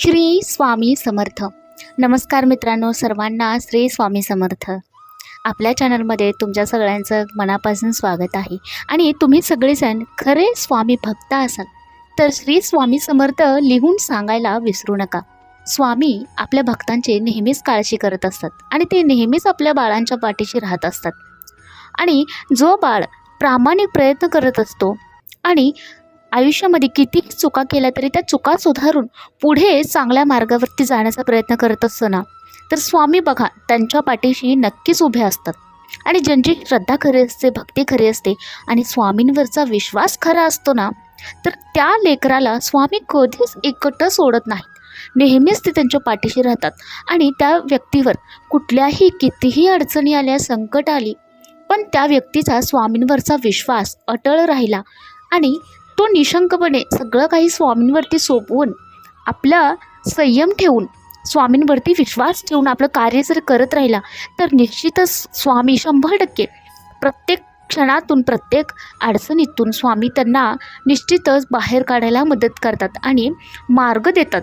श्री स्वामी समर्थ. नमस्कार मित्रांनो सर्वांना श्री स्वामी समर्थ. आपल्या चॅनलमध्ये तुमच्या सगळ्यांचं मनापासून स्वागत आहे. आणि तुम्ही सगळेजण खरे स्वामी भक्त असाल तर श्री स्वामी समर्थ लिहून सांगायला विसरू नका. स्वामी आपल्या भक्तांची नेहमीच काळजी करत असतात आणि ते नेहमीच आपल्या बाळांच्या पाठीशी राहत असतात. आणि जो बाळ प्रामाणिक प्रयत्न करत असतो आणि आयुष्यामध्ये किती चुका केल्या तरी त्या चुका सुधारून पुढे चांगल्या मार्गावरती जाण्याचा प्रयत्न करत असताना तर स्वामी बघा त्यांच्या पाठीशी नक्कीच उभे असतात. आणि ज्यांची श्रद्धा खरी असते भक्ती खरी असते आणि स्वामींवरचा विश्वास खरा असतो ना तर त्या लेकराला स्वामी कधीच एकटं सोडत नाहीत. नेहमीच ते त्यांच्या पाठीशी राहतात. आणि त्या व्यक्तीवर कुठल्याही कितीही अडचणी आल्या संकट आली पण त्या व्यक्तीचा स्वामींवरचा विश्वास अटळ राहिला आणि तो निशंकपणे सगळं काही स्वामींवरती सोपवून आपला संयम ठेवून स्वामींवरती विश्वास ठेवून आपलं कार्य जर करत राहिला तर निश्चितच स्वामी शंभर टक्के प्रत्येक क्षणातून प्रत्येक अडचणीतून स्वामी त्यांना निश्चितच बाहेर काढायला मदत करतात आणि मार्ग देतात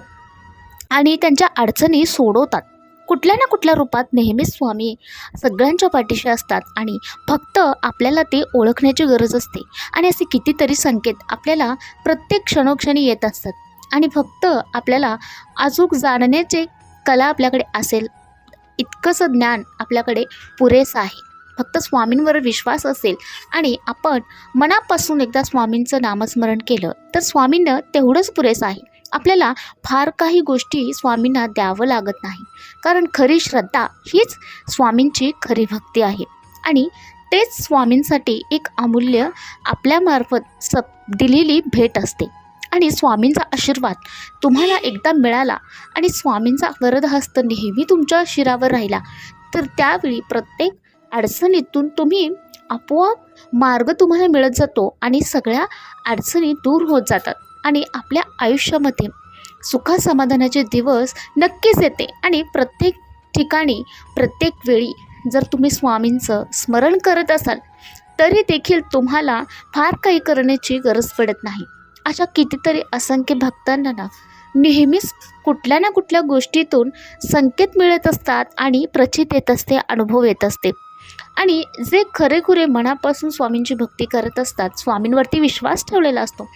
आणि त्यांच्या अडचणी सोडवतात. कुठल्या ना कुठल्या रूपात नेहमीच स्वामी सगळ्यांच्या पाठीशी असतात आणि फक्त आपल्याला ते ओळखण्याची गरज असते. आणि असे कितीतरी संकेत आपल्याला प्रत्येक क्षणोक्षणी येत असतात. आणि फक्त आपल्याला अचूक जाणण्याचे कला आपल्याकडे असेल इतकंसं ज्ञान आपल्याकडे पुरेसं आहे. फक्त स्वामींवर विश्वास असेल आणि आपण मनापासून एकदा स्वामींचं नामस्मरण केलं तर स्वामींना तेवढंच पुरेसं आहे. आपल्याला फार काही गोष्टी स्वामींना द्यावं लागत नाही. कारण खरी श्रद्धा हीच स्वामींची खरी भक्ती आहे. आणि तेच स्वामींसाठी एक अमूल्य आपल्यामार्फत सप दिलेली भेट असते. आणि स्वामींचा आशीर्वाद तुम्हाला एकदा मिळाला आणि स्वामींचा वरदहस्त नेहमी तुमच्या शिरावर राहिला तर त्यावेळी प्रत्येक अडचणीतून तुम्ही आपोआप मार्ग तुम्हाला मिळत जातो आणि सगळ्या अडचणी दूर होत जातात. आणि आपल्या आयुष्यामध्ये सुखासमाधानाचे दिवस नक्कीच येते. आणि प्रत्येक ठिकाणी प्रत्येक वेळी जर तुम्ही स्वामींचं स्मरण करत असाल तरी देखील तुम्हाला फार काही करण्याची गरज पडत नाही. अशा कितीतरी असंख्य भक्तांना ना नेहमीच कुठल्या ना कुठल्या गोष्टीतून संकेत मिळत असतात आणि प्रचित येत असते अनुभव येत असते. आणि जे खरेखुरे मनापासून स्वामींची भक्ती करत असतात स्वामींवरती विश्वास ठेवलेला असतो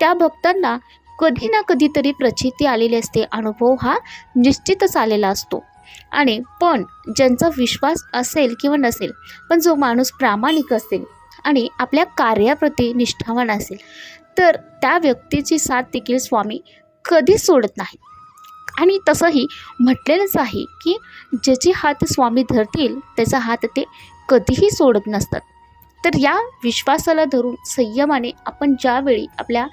त्या भक्तांना कधी ना कधीतरी प्रचिती आलेली असते. अनुभव हा निश्चितच आलेला असतो. आणि पण ज्यांचा विश्वास असेल किंवा नसेल पण जो माणूस प्रामाणिक असेल आणि आपल्या कार्याप्रती निष्ठावान असेल तर त्या व्यक्तीची साथ देखील स्वामी कधीच सोडत नाही. आणि तसंही म्हटलेलंच आहे की ज्याचे हात स्वामी धरतील त्याचा हात ते कधीही सोडत नसतात. तर या विश्वासाला धरून संयमाने आपण ज्यावेळी आपल्या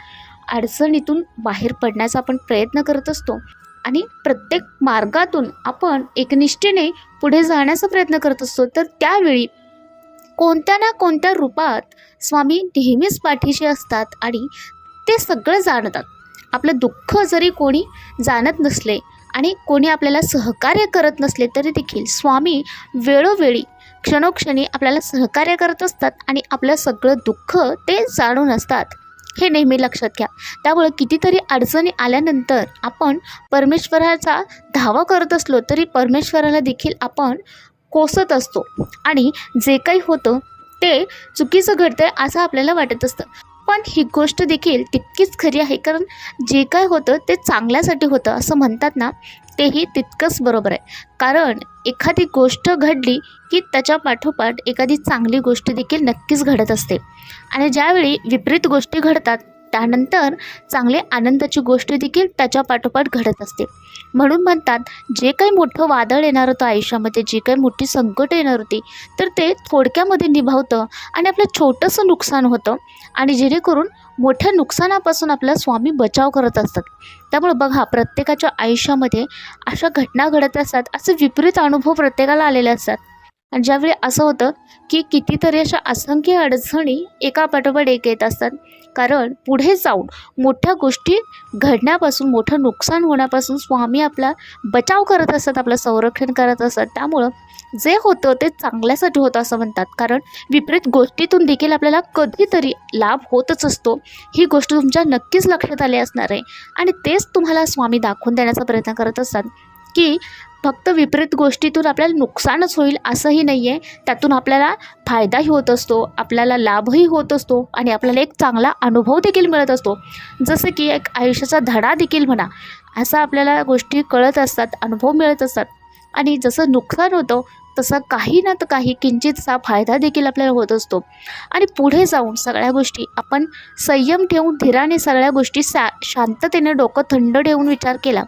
अडचणीतून बाहेर पडण्याचा आपण प्रयत्न करत असतो आणि प्रत्येक मार्गातून आपण एकनिष्ठेने पुढे जाण्याचा प्रयत्न करत असतो तर त्यावेळी कोणत्या ना कोणत्या रूपात स्वामी नेहमीच पाठीशी असतात आणि ते सगळं जाणतात. आपलं दुःख जरी कोणी जाणत नसले आणि कोणी आपल्याला सहकार्य करत नसले तरी देखील स्वामी वेळोवेळी क्षणोक्षणी आपल्याला सहकार्य करत असतात आणि आपलं सगळं दुःख ते जाणून असतात. हे नेहमी लक्षात घ्या. त्यामुळे कितीतरी अडचणी आल्यानंतर आपण परमेश्वराचा धावा करत असलो तरी परमेश्वराला देखील आपण कोसत असतो. आणि जे काही होतं ते चुकीचं घडतं असं आपल्याला वाटत असतं. पण ही गोष्ट देखील तितकीच खरी आहे. कारण जे काय होतं ते चांगल्यासाठी होतं असं म्हणतात ना तेही तितकंच बरोबर आहे. कारण एखादी गोष्ट घडली की त्याच्या पाठोपाठ एखादी चांगली गोष्ट देखील नक्कीच घडत असते. आणि ज्यावेळी विपरीत गोष्टी घडतात त्यानंतर चांगले आनंदाची गोष्ट देखील त्याच्या पाठोपाठ घडत असते. म्हणून म्हणतात जे काही मोठं वादळ येणार होतं आयुष्यामध्ये जे काही मोठी संकट येणार होती तर ते थोडक्यामध्ये निभावतं आणि आपलं छोटंसं नुकसान होतं आणि जेणेकरून मोठ्या नुकसानापासून आपला स्वामी बचाव करत असतात. त्यामुळे बघा प्रत्येकाच्या आयुष्यामध्ये अशा घटना घडत असतात असे विपरीत अनुभव प्रत्येकाला आलेले असतात. आणि ज्यावेळी असं होतं की कितीतरी अशा असंख्य अडचणी एका पाठोपाठ एक येत असतात. कारण पुढे जाऊन मोठ्या गोष्टी घडण्यापासून मोठं नुकसान होण्यापासून स्वामी आपला बचाव करत असतात आपलं संरक्षण करत असतात. त्यामुळं जे होतं ते चांगल्यासाठी होतं असं म्हणतात. कारण विपरीत गोष्टीतून देखील आपल्याला कधीतरी लाभ होतच असतो. ही गोष्ट तुमच्या नक्कीच लक्षात आली असणार आहे. आणि तेच तुम्हाला स्वामी दाखवून देण्याचा प्रयत्न करत असतात. की फक्त विपरीत गोष्टीतून आपल्याला नुकसानच होईल असंही नाही आहे त्यातून आपल्याला फायदाही होत असतो आपल्याला लाभही होत असतो आणि आपल्याला एक चांगला अनुभव देखील मिळत असतो. जसं की एक आयुष्याचा धडा देखील म्हणा असा आपल्याला गोष्टी कळत असतात अनुभव मिळत असतात. आणि जसं नुकसान होतं तसं काही ना तर काही किंचितचा फायदा देखील आपल्याला होत असतो. आणि पुढे जाऊन सगळ्या गोष्टी आपण संयम ठेवून धीराने सगळ्या गोष्टी सा शांततेने डोकं थंड ठेवून विचार केला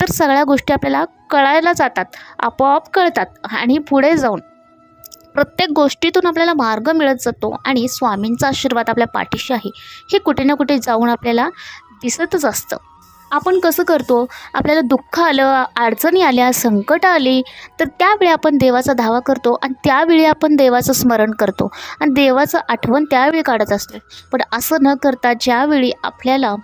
तर सगळ्या गोष्टी आपल्याला कळायला जातात आपोआप कळतात आणि पुढे जाऊन प्रत्येक गोष्टीतून आपल्याला मार्ग मिळत जातो आणि स्वामींचा आशीर्वाद आपल्या पाठीशी आहे. हे कुठे ना कुठे जाऊन आपल्याला दिसतच असतं. आपण कसं करतो? आपल्याला दुःख आलं अडचणी आल्या संकट आली तर त्यावेळी आपण देवाचा धावा करतो आणि त्यावेळी आपण देवाचं स्मरण करतो. आणि देवाचं आठवण त्यावेळी काढत असतो. पण असं न करता ज्यावेळी आपल्याला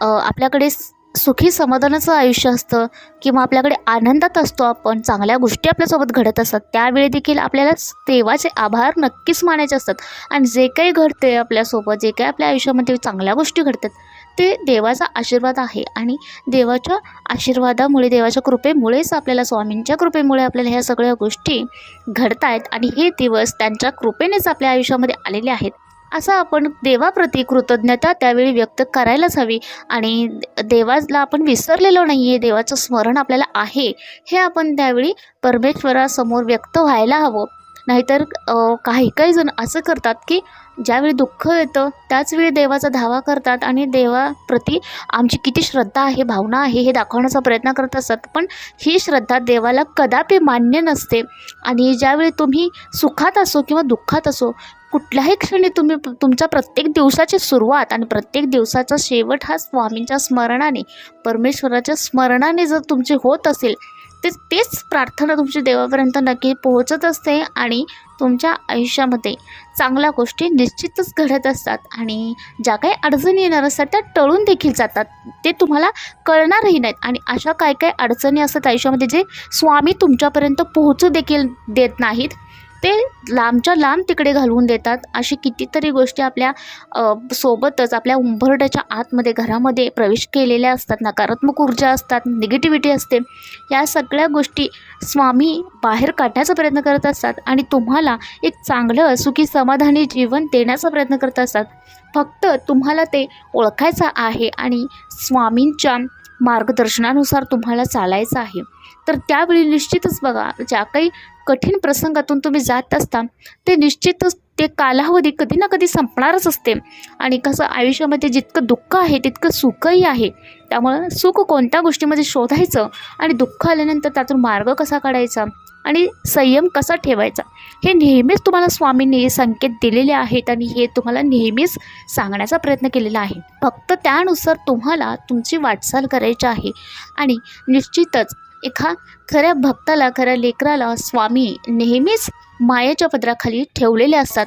आपल्याकडे सुखी समाधानाचं आयुष्य असतं किंवा आपल्याकडे आनंदात असतो आपण चांगल्या गोष्टी आपल्यासोबत घडत असतात त्यावेळी देखील आपल्याला देवाचे आभार नक्कीच मानायचे असतात. आणि जे काही घडते आपल्यासोबत जे काही आपल्या आयुष्यामध्ये चांगल्या गोष्टी घडतात ते देवाचा आशीर्वाद आहे. आणि देवाच्या आशीर्वादामुळे देवाच्या कृपेमुळेच आपल्याला स्वामींच्या कृपेमुळे आपल्याला ह्या सगळ्या गोष्टी घडत आहेत आणि हे दिवस त्यांच्या कृपेनेच आपल्या आयुष्यामध्ये आलेले आहेत. असं आपण देवाप्रती कृतज्ञता त्यावेळी व्यक्त करायलाच हवी. आणि देवाला आपण विसरलेलो नाही आहे देवाचं स्मरण आपल्याला आहे हे आपण त्यावेळी परमेश्वरासमोर व्यक्त व्हायला हवं. नाहीतर काही काही जण असं करतात की ज्यावेळी दुःख येतं त्याचवेळी देवाचा धावा करतात आणि देवाप्रती आमची किती श्रद्धा आहे भावना आहे हे दाखवण्याचा प्रयत्न करत असतात. पण ही श्रद्धा देवाला कदापि मान्य नसते. आणि ज्यावेळी तुम्ही सुखात असो किंवा दुःखात असो कुठल्याही क्षणी तुम्ही तुमच्या प्रत्येक दिवसाची सुरुवात आणि प्रत्येक दिवसाचा शेवट हा स्वामींच्या स्मरणाने परमेश्वराच्या स्मरणाने जर तुमची होत असेल ते तेच प्रार्थना तुमची देवापर्यंत नक्की पोहोचत असते आणि तुमच्या आयुष्यामध्ये चांगल्या गोष्टी निश्चितच घडत असतात आणि ज्या काही अडचणी येणार असतात त्या टळून देखील जातात. ते तुम्हाला कळणारही नाहीत आणि अशा काय काय अडचणी असतात आयुष्यामध्ये जे स्वामी तुमच्यापर्यंत पोहोचू देखील देत नाहीत. ते लांबच्या लांब तिकडे घालवून देतात. अशी कितीतरी गोष्टी आपल्या सोबतच आपल्या उंबरड्याच्या आतमध्ये घरामध्ये प्रवेश केलेल्या असतात. नकारात्मक ऊर्जा असतात निगेटिव्हिटी असते. या सगळ्या गोष्टी स्वामी बाहेर काढण्याचा प्रयत्न करत असतात आणि तुम्हाला एक चांगलं सुखी समाधानी जीवन देण्याचा प्रयत्न करत असतात. फक्त तुम्हाला ते ओळखायचं आहे आणि स्वामींच्या मार्गदर्शनानुसार तुम्हाला चालायचं आहे. तर त्यावेळी निश्चितच बघा ज्या काही कठीण प्रसंगातून तुम्ही जात असता ते निश्चितच ते कालावधी कधी ना कधी संपणारच असते. आणि कसं आयुष्यामध्ये जितकं दुःख आहे तितकं सुखही आहे. त्यामुळं सुख कोणत्या गोष्टीमध्ये शोधायचं आणि दुःख आल्यानंतर त्यातून मार्ग कसा काढायचा आणि संयम कसा ठेवायचा हे नेहमीच तुम्हाला स्वामींनी संकेत दिलेले आहेत आणि हे तुम्हाला नेहमीच सांगण्याचा प्रयत्न केलेला आहे. फक्त त्यानुसार तुम्हाला तुमची वाटचाल करायची आहे आणि निश्चितच एका खऱ्या भक्ताला खऱ्या लेकराला स्वामी नेहमीच मायाच्या पदराखाली ठेवलेले असतात.